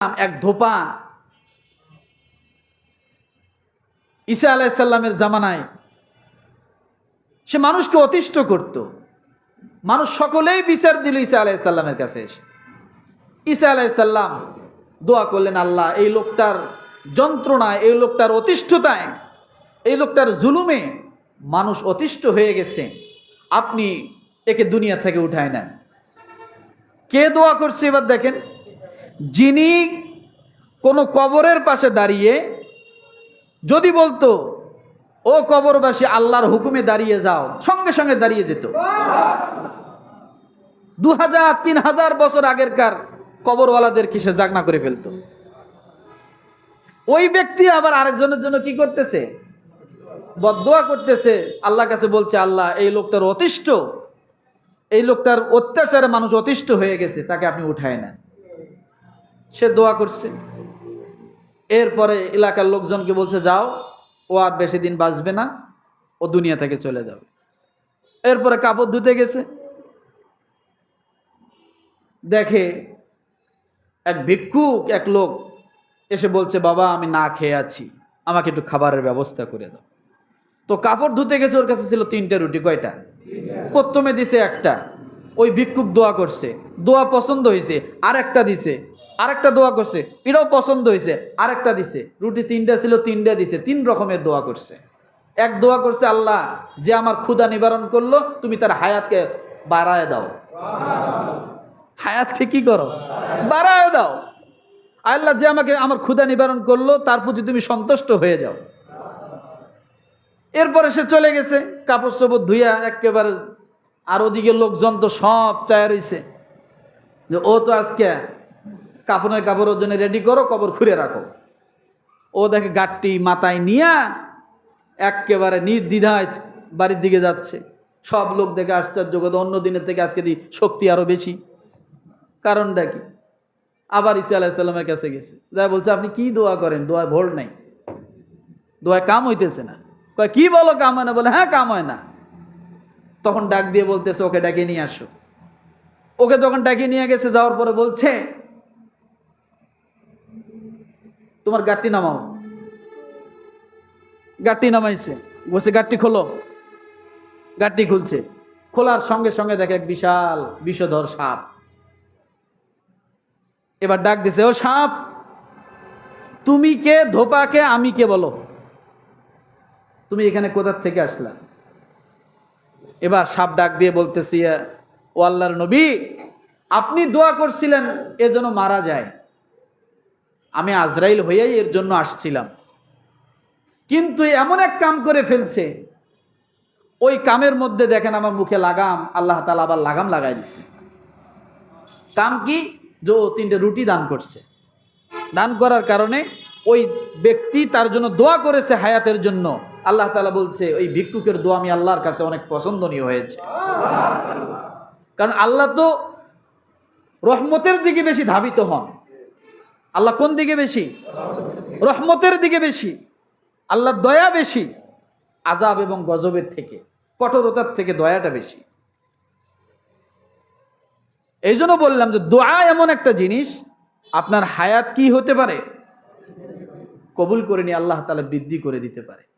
এক ধোপা ঈসা আলাইসাল্লামের জামানায় সে মানুষকে অতিষ্ঠ করত। মানুষ সকলেই বিচার দিল ঈসা আলাইসাল্লামের কাছে এসে। ঈসা আলাইসাল্লাম দোয়া করলেন, আল্লাহ, এই লোকটার যন্ত্রণায়, এই লোকটার অতিষ্ঠতায়, এই লোকটার জুলুমে মানুষ অতিষ্ঠ হয়ে গেছে। আপনি একে দুনিয়া থেকে উঠায় নেন। কে দোয়া করছে? এবার দেখেন যিনি কোনো কবরের পাশে দাঁড়িয়ে যদি বলতো, ও কবরবাসী, আল্লাহর হুকুমে দাঁড়িয়ে যাও। সঙ্গে সঙ্গে দাঁড়িয়ে যেত। দু হাজার তিন হাজার বছর আগেরকার কবরওয়ালাদের কিসে জাগনা করে ফেলতো। ওই ব্যক্তি আবার আরেকজনের জন্য কি করতেছে? বদোয়া করতেছে। আল্লাহ কাছে বলছে, আল্লাহ, এই লোকটার অতিষ্ঠ, এই লোকটার অত্যাচারে মানুষ অতিষ্ঠ হয়ে গেছে, তাকে আপনি উঠায় নেন। সে দোয়া করছে। এরপরে এলাকার লোকজনকে বলছে, যাও, ও আর বেশি দিন বাঁচবে না, ও দুনিয়া থেকে চলে যাবে। এরপরে কাপড় ধুতে গেছে। দেখে এক ভিক্ষুক, এক লোক এসে বলছে, বাবা, আমি না খেয়ে আছি, আমাকে একটু খাবারের ব্যবস্থা করে দাও। তো কাপড় ধুতে গেছে, ওর কাছে ছিল তিনটে রুটি, কয়টা? প্রথমে দিছে একটা। ওই ভিক্ষুক দোয়া করছে। দোয়া পছন্দ হয়েছে আর একটা দিছে। আরেকটা দোয়া করছে। এটাও পছন্দ হয়েছে। আরেকটা দিছে। রুটি তিনটা ছিল, তিনটা দিছে। তিন রকমের দোয়া করছে। এক দোয়া করছে, আল্লাহ, যে আমার ক্ষুধা নিবারণ করল, তুমি তার হায়াতকে বাড়ায় দাও। হায়াতকে কি করো? বাড়ায় দাও। আল্লাহ যে আমাকে, আমার ক্ষুধা নিবারণ করল, তার প্রতি তুমি সন্তুষ্ট হয়ে যাও। এরপরে সে চলে গেছে, কাপড় চোপড় ধুইয়া একেবারে, আর ওদিকে লোকজন তো সব চায় রইছে। যে, ও তো আজকে কাপড়ের কাপড় ওর জন্য রেডি করো, কবর খুঁড়ে রাখো। ও দেখে গাঠটি মাথায় নিয়া একেবারে নির্দ্বিধায় বাড়ির দিকে যাচ্ছে। সব লোক দেখে আশ্চর্য কথা অন্য দিনের থেকে আজকে দি শক্তি আরও বেশি। কারণটা কি? আবার ইসা আলাহিসাল্লামের কাছে গেছে। যা বলছে, আপনি কি দোয়া করেন? দোয়া ভোল নাই। দোয়ায় কাম হইতেছে না। কয়, কি বলো কাম হয় না? বলে হ্যাঁ কাম হয় না। তখন ডাক দিয়ে বলতেছে, ওকে ডাকে নিয়ে আসো। ওকে তখন ডাকে নিয়ে গেছে, যাওয়ার পরে বলছে তোমার গাটটি নামাও। গাটটি নামাইছে। বসে গাটটি খোলো। গাটটি খুলছে। খোলার সঙ্গে সঙ্গে দেখে এক বিশাল বিষধর সাপ। এবার ডাক দিছে, ও সাপ, তুমি কে ধোপাকে আমি কে বলো? তুমি এখানে কোথার থেকে আসলা? এবার সাপ ডাক দিয়ে বলতেছি ও আল্লাহর নবী, আপনি দোয়া করছিলেন, এ যেন মারা যায়। আমি আজরাইল হইয়াই এর জন্য আসছিলাম। কিন্তু এমন এক কাম করে ফেলছে, ওই কামের মধ্যে দেখেন আমার মুখে লাগাম, আল্লাহ তালা আবার লাগাম লাগাই দিছে। কাম কি? যে ও তিনটে রুটি দান করছে। দান করার কারণে ওই ব্যক্তি তার জন্য দোয়া করেছে হায়াতের জন্য। আল্লাহ তালা বলছে, ওই ভিক্ষুকের দোয়া আমি আল্লাহর কাছে অনেক পছন্দনীয় হয়েছে। কারণ আল্লাহ তো রহমতের দিকে বেশি ধাবিত হন। আল্লাহ কোন দিকে বেশি? রহমতের দিকে বেশি। আল্লাহ দয়া বেশি। আজাব এবং গজবের থেকে, কঠোরতার থেকে দয়াটা বেশি। এই জন্য বললাম যে দোয়া এমন একটা জিনিস, আপনার হায়াত কি হতে পারে? কবুল করে নিয়ে আল্লাহ তালা বৃদ্ধি করে দিতে পারে।